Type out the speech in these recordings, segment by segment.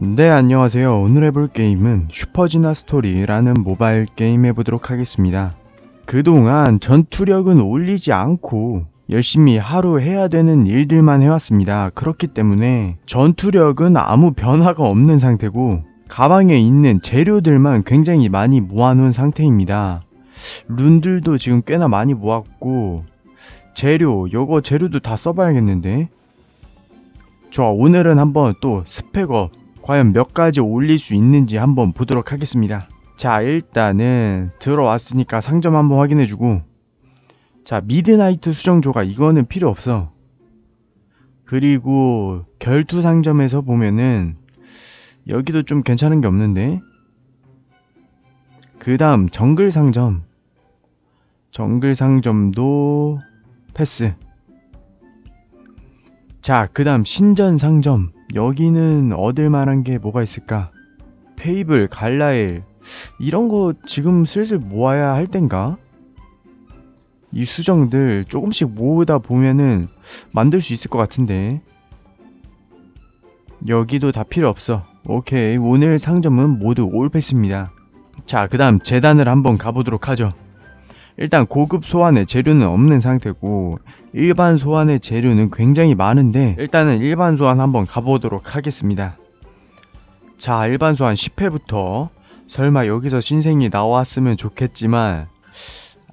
네, 안녕하세요. 오늘 해볼 게임은 슈퍼지나 스토리라는 모바일 게임 해보도록 하겠습니다. 그동안 전투력은 올리지 않고 열심히 하루 해야 되는 일들만 해왔습니다. 그렇기 때문에 전투력은 아무 변화가 없는 상태고 가방에 있는 재료들만 굉장히 많이 모아놓은 상태입니다. 룬들도 지금 꽤나 많이 모았고 재료, 요거 재료도 다 써봐야겠는데 좋아, 오늘은 한번 또 스펙업 과연 몇 가지 올릴 수 있는지 한번 보도록 하겠습니다. 자, 일단은 들어왔으니까 상점 한번 확인해주고 자, 미드나이트 수정조가 이거는 필요 없어. 그리고 결투 상점에서 보면은 여기도 좀 괜찮은 게 없는데 그 다음 정글 상점 정글 상점도 패스 자, 그 다음 신전 상점. 여기는 얻을 만한 게 뭐가 있을까? 페이블, 갈라엘. 이런 거 지금 슬슬 모아야 할 땐가? 이 수정들 조금씩 모으다 보면은 만들 수 있을 것 같은데. 여기도 다 필요 없어. 오케이. 오늘 상점은 모두 올패스입니다. 자, 그 다음 재단을 한번 가보도록 하죠. 일단 고급 소환의 재료는 없는 상태고 일반 소환의 재료는 굉장히 많은데 일단은 일반 소환 한번 가보도록 하겠습니다. 자 일반 소환 10회부터 설마 여기서 신생이 나왔으면 좋겠지만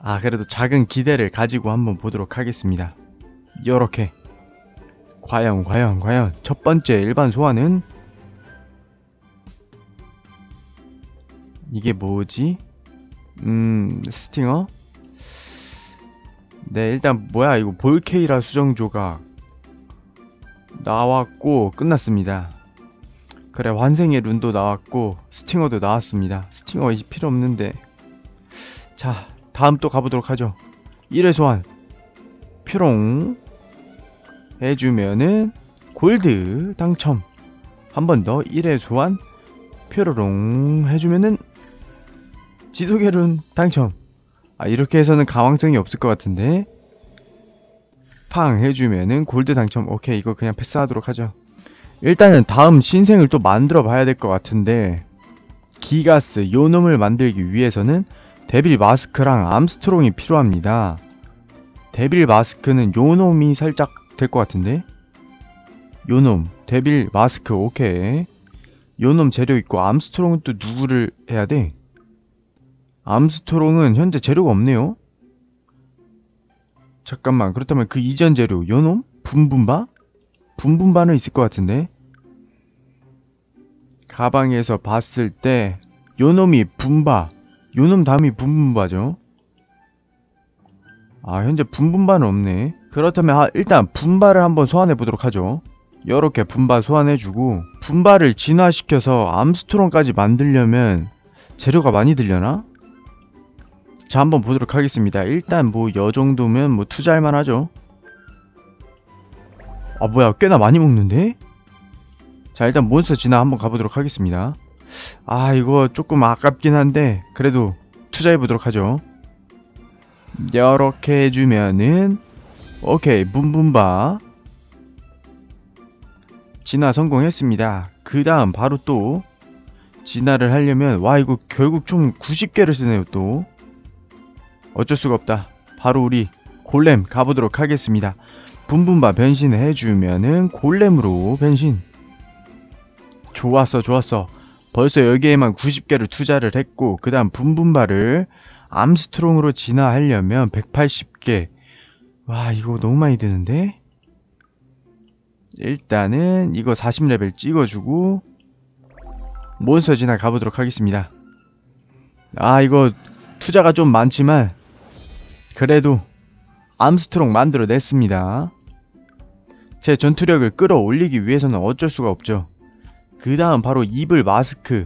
아 그래도 작은 기대를 가지고 한번 보도록 하겠습니다. 요렇게 과연 과연 과연 첫 번째 일반 소환은 이게 뭐지? 음 스팅어? 네 일단 뭐야 이거 볼케이라 수정 조각 나왔고 끝났습니다. 그래 환생의 룬도 나왔고 스팅어도 나왔습니다. 스팅어 이제 필요 없는데. 자 다음 또 가보도록 하죠. 1회 소환. 표롱. 해주면은 골드 당첨. 한 번 더 1회 소환. 표로롱 해주면은 지속의 룬 당첨 아 이렇게 해서는 가망성이 없을 것 같은데? 팡 해주면은 골드 당첨 오케이 이거 그냥 패스하도록 하죠. 일단은 다음 신생을 또 만들어 봐야 될 것 같은데 기가스 요 놈을 만들기 위해서는 데빌 마스크랑 암스트롱이 필요합니다. 데빌 마스크는 요 놈이 살짝 될 것 같은데? 요놈 데빌 마스크 오케이. 요놈 재료 있고 암스트롱은 또 누구를 해야 돼? 암스트롱은 현재 재료가 없네요. 잠깐만 그렇다면 그 이전 재료 요놈? 분분바? 분분바는 있을 것 같은데 가방에서 봤을 때 요놈이 분바 요놈 다음이 분분바죠 아 현재 분분바는 없네 그렇다면 아, 일단 분바를 한번 소환해 보도록 하죠 이렇게 분바 소환해주고 분바를 진화시켜서 암스트롱까지 만들려면 재료가 많이 들려나? 자 한번 보도록 하겠습니다. 일단 뭐 여정도면 뭐 투자할 만 하죠? 아 뭐야 꽤나 많이 먹는데? 자 일단 몬스터 진화 한번 가보도록 하겠습니다. 아 이거 조금 아깝긴 한데 그래도 투자해보도록 하죠. 이렇게 해주면은 오케이 문분바. 진화 성공했습니다. 그 다음 바로 또 진화를 하려면 와 이거 결국 총 90개를 쓰네요 또 어쩔 수가 없다. 바로 우리 골렘 가보도록 하겠습니다. 분분바 변신을 해주면은 골렘으로 변신. 좋았어, 좋았어. 벌써 여기에만 90개를 투자를 했고, 그 다음 분분바를 암스트롱으로 진화하려면 180개. 와, 이거 너무 많이 드는데? 일단은 이거 40레벨 찍어주고, 몬스터 진화 가보도록 하겠습니다. 아, 이거 투자가 좀 많지만, 그래도 암스트롱 만들어냈습니다. 제 전투력을 끌어올리기 위해서는 어쩔 수가 없죠. 그 다음 바로 이블 마스크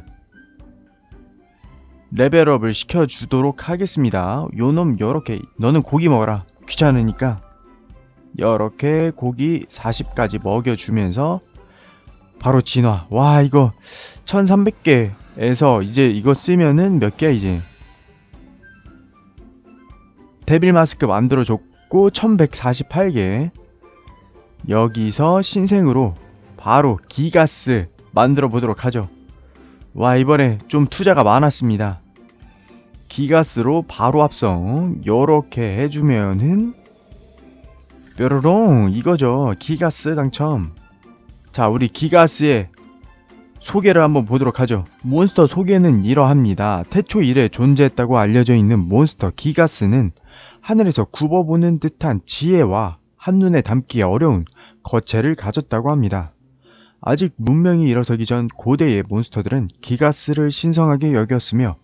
레벨업을 시켜주도록 하겠습니다. 요놈 요렇게 너는 고기 먹어라. 귀찮으니까 요렇게 고기 40까지 먹여주면서 바로 진화. 와 이거 1300개에서 이제 이거 쓰면은 몇 개야 이제 데빌 마스크 만들어줬고 1148개 여기서 신생으로 바로 기가스 만들어 보도록 하죠. 와 이번에 좀 투자가 많았습니다. 기가스로 바로 합성 요렇게 해주면은 뾰로롱 이거죠. 기가스 당첨. 자 우리 기가스의 소개를 한번 보도록 하죠. 몬스터 소개는 이러합니다. 태초 이래 존재했다고 알려져 있는 몬스터 기가스는 하늘에서 굽어보는 듯한 지혜와 한눈에 담기 어려운 거체를 가졌다고 합니다. 아직 문명이 일어서기 전 고대의 몬스터들은 기가스를 신성하게 여겼으며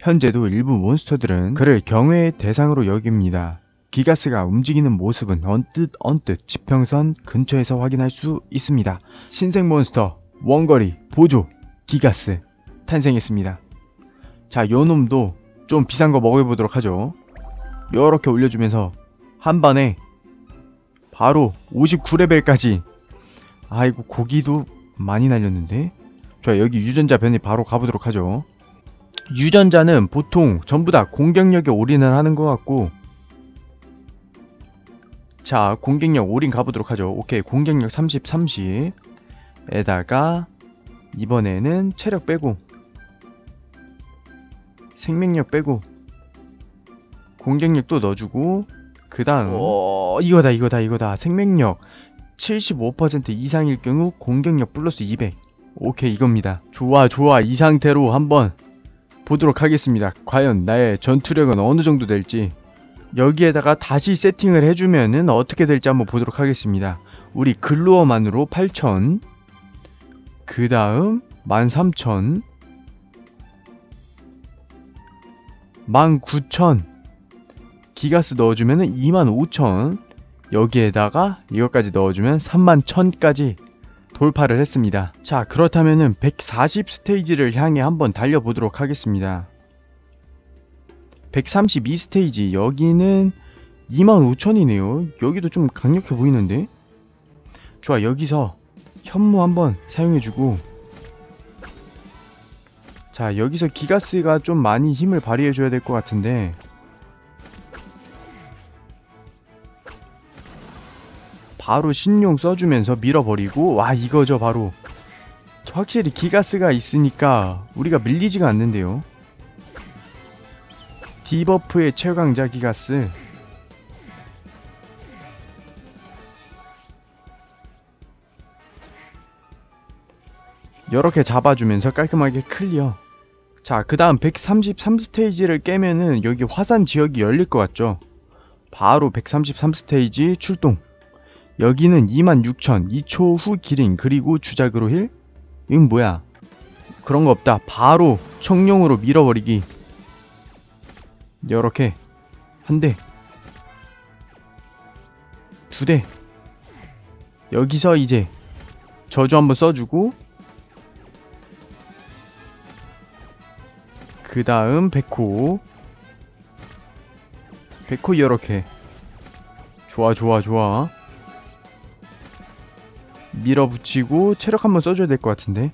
현재도 일부 몬스터들은 그를 경외의 대상으로 여깁니다. 기가스가 움직이는 모습은 언뜻 언뜻 지평선 근처에서 확인할 수 있습니다. 신생 몬스터 원거리 보조 기가스 탄생했습니다. 자, 요 놈도 좀 비싼 거 먹어보도록 하죠. 요렇게 올려주면서 한 번에 바로 59레벨까지 아이고 고기도 많이 날렸는데 좋아 여기 유전자 변이 바로 가보도록 하죠. 유전자는 보통 전부 다 공격력에 올인을 하는 것 같고 자 공격력 올인 가보도록 하죠. 오케이 공격력 30, 30 에다가 이번에는 체력 빼고 생명력 빼고 공격력도 넣어주고 그 다음 어, 이거다 이거다 이거다. 생명력 75% 이상일 경우 공격력 플러스 200 오케이 이겁니다. 좋아 좋아. 이 상태로 한번 보도록 하겠습니다. 과연 나의 전투력은 어느 정도 될지. 여기에다가 다시 세팅을 해주면은 어떻게 될지 한번 보도록 하겠습니다. 우리 글로어만으로 8000 그 다음 13000 19000 기가스 넣어주면 25000 여기에다가 이것까지 넣어주면 31,000까지 돌파를 했습니다. 자 그렇다면은 140 스테이지를 향해 한번 달려보도록 하겠습니다. 132 스테이지 여기는 25,000이네요. 여기도 좀 강력해 보이는데? 좋아 여기서 현무 한번 사용해주고. 자 여기서 기가스가 좀 많이 힘을 발휘해줘야 될 것 같은데. 바로 신용 써주면서 밀어버리고 와 이거죠 바로. 확실히 기가스가 있으니까 우리가 밀리지가 않는데요. 디버프의 최강자 기가스 이렇게 잡아주면서 깔끔하게 클리어. 자 그 다음 133스테이지를 깨면은 여기 화산 지역이 열릴 것 같죠? 바로 133스테이지 출동. 여기는 26,000 2초 후 기링 그리고 주작으로 힐? 이건 뭐야? 그런 거 없다. 바로 청룡으로 밀어버리기. 이렇게. 한 대. 두 대. 여기서 이제 저주 한번 써주고 그 다음 백호. 백호 이렇게. 좋아 좋아 좋아. 밀어붙이고 체력 한번 써줘야 될 것 같은데.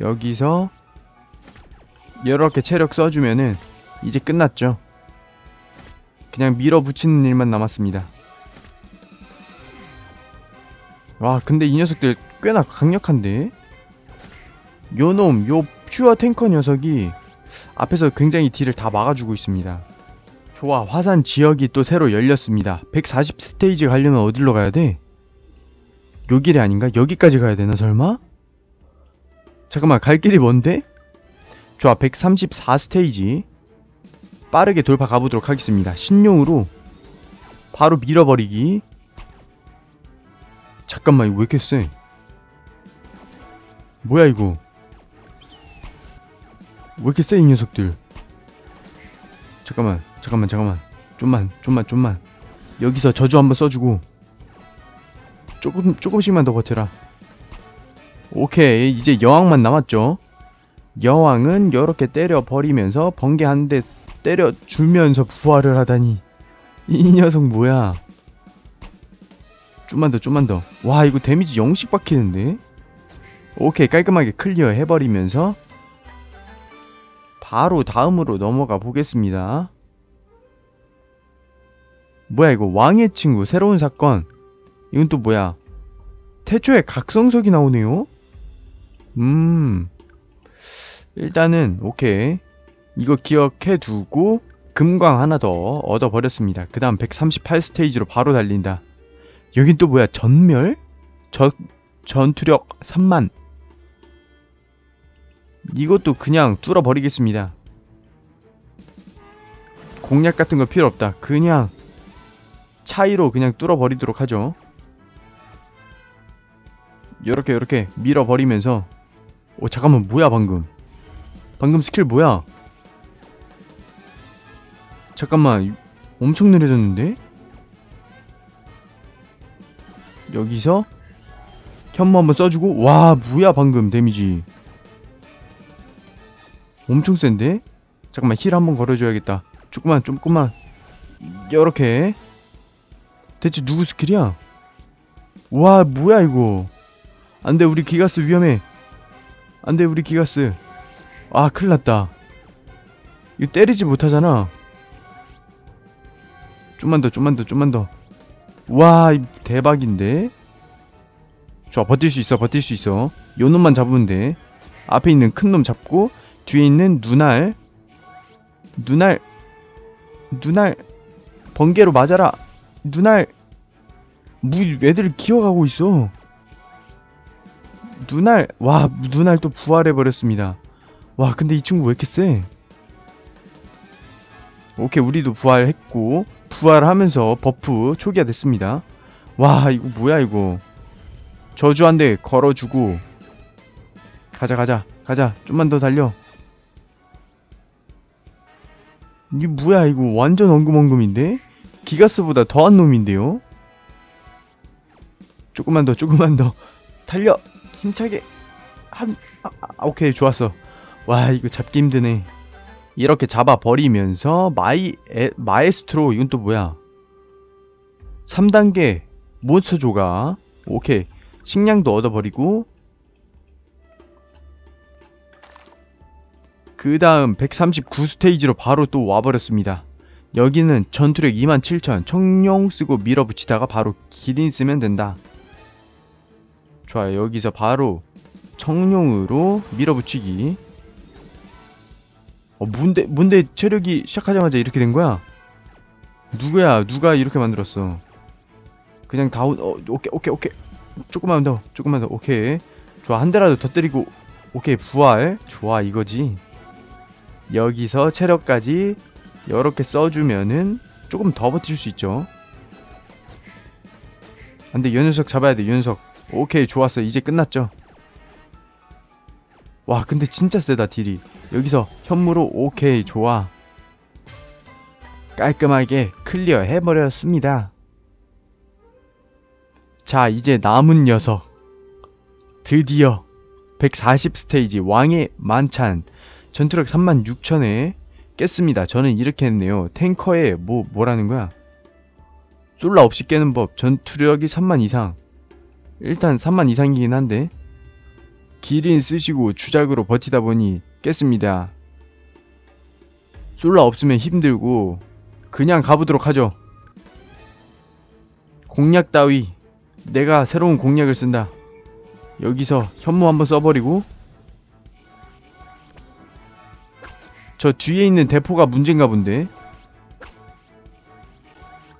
여기서 이렇게 체력 써주면은 이제 끝났죠. 그냥 밀어붙이는 일만 남았습니다. 와 근데 이 녀석들 꽤나 강력한데? 요놈 요 퓨어 탱커 녀석이 앞에서 굉장히 딜을 다 막아주고 있습니다 좋아 화산 지역이 또 새로 열렸습니다 140 스테이지 가려면 어디로 가야 돼? 요 길이 아닌가? 여기까지 가야 되나 설마? 잠깐만 갈 길이 뭔데? 좋아 134 스테이지 빠르게 돌파 가보도록 하겠습니다 신용으로 바로 밀어버리기 잠깐만 이거 왜 이렇게 세 뭐야 이거 왜 이렇게 세 이 녀석들 잠깐만 잠깐만 잠깐만 좀만 좀만 좀만 여기서 저주 한번 써주고 조금 조금씩만 더 버텨라. 오케이 이제 여왕만 남았죠. 여왕은 이렇게 때려 버리면서 번개 한 대 때려 주면서 부활을 하다니 이 녀석 뭐야? 좀만 더 좀만 더. 와 이거 데미지 0씩 박히는데? 오케이 깔끔하게 클리어 해버리면서 바로 다음으로 넘어가 보겠습니다. 뭐야 이거 왕의 친구 새로운 사건 이건 또 뭐야? 태초에 각성석이 나오네요? 음. 일단은 오케이. 이거 기억해 두고 금광 하나 더 얻어버렸습니다. 그 다음 138 스테이지로 바로 달린다. 여긴 또 뭐야? 전멸? 저, 전투력 3만. 이것도 그냥 뚫어버리겠습니다. 공략 같은 거 필요 없다. 그냥 차이로 그냥 뚫어버리도록 하죠. 요렇게 요렇게 밀어버리면서 오 잠깐만 뭐야 방금 방금 스킬 뭐야 잠깐만 엄청 느려졌는데 여기서 현무 한번 써주고 와 뭐야 방금 데미지 엄청 센데? 잠깐만 힐 한번 걸어줘야겠다. 조금만 조금만. 요렇게. 대체 누구 스킬이야? 와 뭐야 이거? 안돼 우리 기가스 위험해. 안돼 우리 기가스. 아 큰일났다. 이거 때리지 못하잖아. 좀만 더 좀만 더 좀만 더와 대박인데? 좋아 버틸 수 있어 버틸 수 있어. 요 놈만 잡으면 돼. 앞에 있는 큰 놈 잡고 뒤에 있는 눈알 눈알 눈알 번개로 맞아라. 눈알 무 애들 기어가고 있어. 눈알 와 눈알 또 부활해 버렸습니다. 와 근데 이 친구 왜 이렇게 세 오케이 우리도 부활했고 부활하면서 버프 초기화 됐습니다. 와 이거 뭐야 이거? 저주 한 대 걸어주고. 가자 가자 가자. 좀만 더 달려 이게 뭐야 이거 완전 엉금엉금인데? 기가스보다 더한 놈인데요? 조금만 더 조금만 더. 달려! 힘차게! 한 아, 아, 오케이 좋았어. 와 이거 잡기 힘드네. 이렇게 잡아 버리면서 마이 에, 마에스트로 이건 또 뭐야? 3단계 몬스터 조가 오케이. 식량도 얻어버리고 그 다음 139 스테이지로 바로 또 와버렸습니다. 여기는 전투력 27,000 청룡 쓰고 밀어붙이다가 바로 기린 쓰면 된다. 좋아요. 여기서 바로 청룡으로 밀어붙이기. 어 문대 문대 체력이 시작하자마자 이렇게 된 거야? 누구야? 누가 이렇게 만들었어? 그냥 다운 어 오케이 오케이 오케이. 조금만 더 조금만 더. 오케이. 좋아. 한 대라도 더 때리고. 오케이. 부활. 좋아. 이거지 여기서 체력까지 이렇게 써주면은 조금 더 버틸 수 있죠. 안돼 이 녀석 잡아야 돼이 녀석. 오케이 좋았어. 이제 끝났죠? 와 근데 진짜 세다 딜이. 여기서 현무로 오케이 좋아. 깔끔하게 클리어 해버렸습니다. 자 이제 남은 녀석. 드디어 140 스테이지 왕의 만찬 전투력 36,000에 깼습니다 저는 이렇게 했네요 탱커에 뭐 뭐라는 거야 솔라 없이 깨는 법 전투력이 3만 이상 일단 3만 이상이긴 한데 기린 쓰시고 주작으로 버티다 보니 깼습니다. 솔라 없으면 힘들고 그냥 가보도록 하죠. 공략 따위 내가 새로운 공략을 쓴다. 여기서 현무 한번 써버리고 저 뒤에 있는 대포가 문제인가 본데.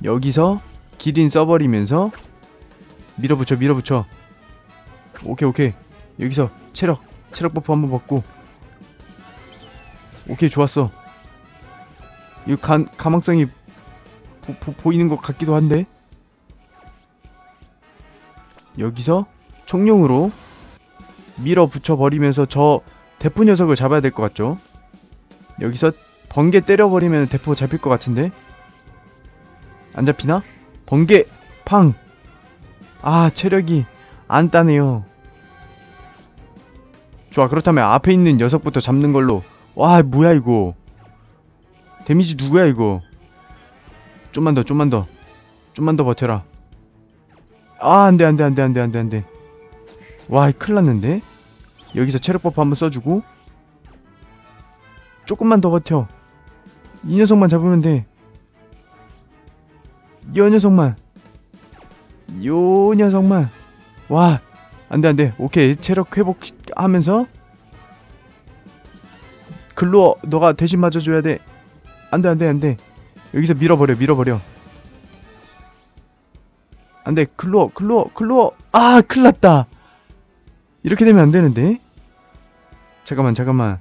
여기서 기린 써버리면서 밀어붙여 밀어붙여. 오케이 오케이. 여기서 체력 체력 버프 한번 받고. 오케이 좋았어. 이 간, 가망성이 보, 보, 보이는 것 같기도 한데. 여기서 총룡으로 밀어붙여 버리면서 저 대포 녀석을 잡아야 될 것 같죠 여기서 번개 때려버리면 대포 잡힐 것 같은데? 안 잡히나? 번개 팡! 아 체력이 안 따네요. 좋아 그렇다면 앞에 있는 녀석부터 잡는 걸로. 와 뭐야 이거? 데미지 누구야 이거? 좀만 더 좀만 더. 좀만 더 버텨라. 아 안돼 안돼 안돼 안돼 안돼 안돼. 와 큰일 났는데? 여기서 체력 버프 한번 써주고 조금만 더 버텨 이 녀석만 잡으면 돼이 녀석만 요 녀석만 와 안 돼 안 돼 오케이 체력 회복 하면서 글로 너가 대신 맞아줘야 돼. 안 돼 안 돼 안 돼. 여기서 밀어버려 밀어버려. 안 돼 글로 글로 글로 아 큰일났다. 이렇게 되면 안 되는데. 잠깐만 잠깐만.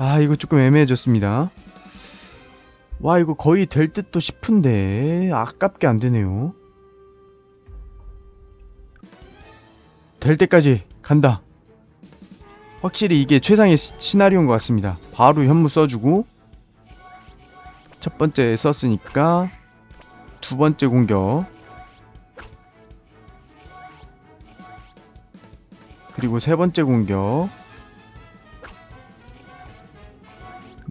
아 이거 조금 애매해졌습니다. 와 이거 거의 될 듯도 싶은데 아깝게 안 되네요. 될 때까지 간다. 확실히 이게 최상의 시- 시나리오인 것 같습니다. 바로 현무 써주고 첫 번째 썼으니까 두 번째 공격 그리고 세 번째 공격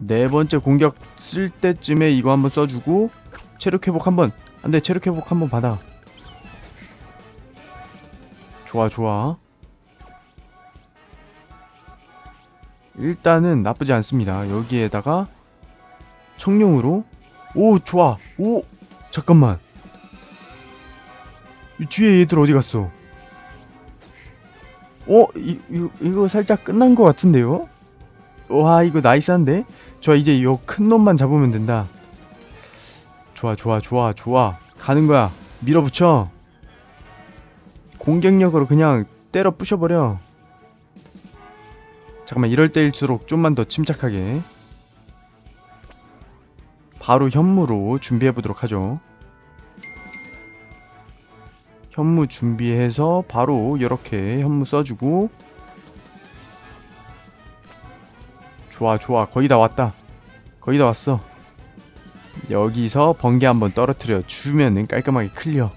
네 번째 공격 쓸 때쯤에 이거 한번 써주고 체력 회복 한번. 안돼 체력 회복 한번 받아. 좋아 좋아. 일단은 나쁘지 않습니다. 여기에다가 청룡으로. 오 좋아. 오 잠깐만. 이 뒤에 얘들 어디 갔어? 어 이, 이, 이거 살짝 끝난 것 같은데요 와 이거 나이스한데? 좋아 이제 요 큰 놈만 잡으면 된다. 좋아 좋아 좋아 좋아. 가는 거야. 밀어붙여. 공격력으로 그냥 때려 부셔버려. 잠깐만 이럴 때일수록 좀만 더 침착하게. 바로 현무로 준비해보도록 하죠. 현무 준비해서 바로 이렇게 현무 써주고 좋아 좋아. 거의 다 왔다. 거의 다 왔어. 여기서 번개 한번 떨어뜨려 주면은 깔끔하게 클리어.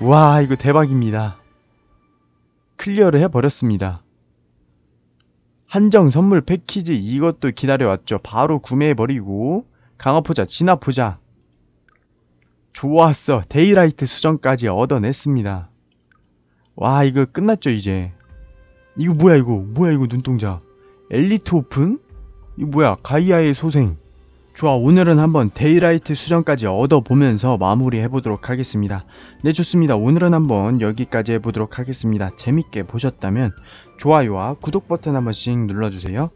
와 이거 대박입니다. 클리어를 해버렸습니다. 한정 선물 패키지 이것도 기다려왔죠. 바로 구매해버리고 강화포자 진화포자. 좋았어. 데이라이트 수정까지 얻어냈습니다. 와 이거 끝났죠 이제. 이거 뭐야 이거? 뭐야 이거 눈동자? 엘리트 오픈? 이거 뭐야 가이아의 소생. 좋아 오늘은 한번 데이라이트 수정까지 얻어보면서 마무리 해보도록 하겠습니다. 네 좋습니다. 오늘은 한번 여기까지 해보도록 하겠습니다. 재밌게 보셨다면 좋아요와 구독 버튼 한 번씩 눌러주세요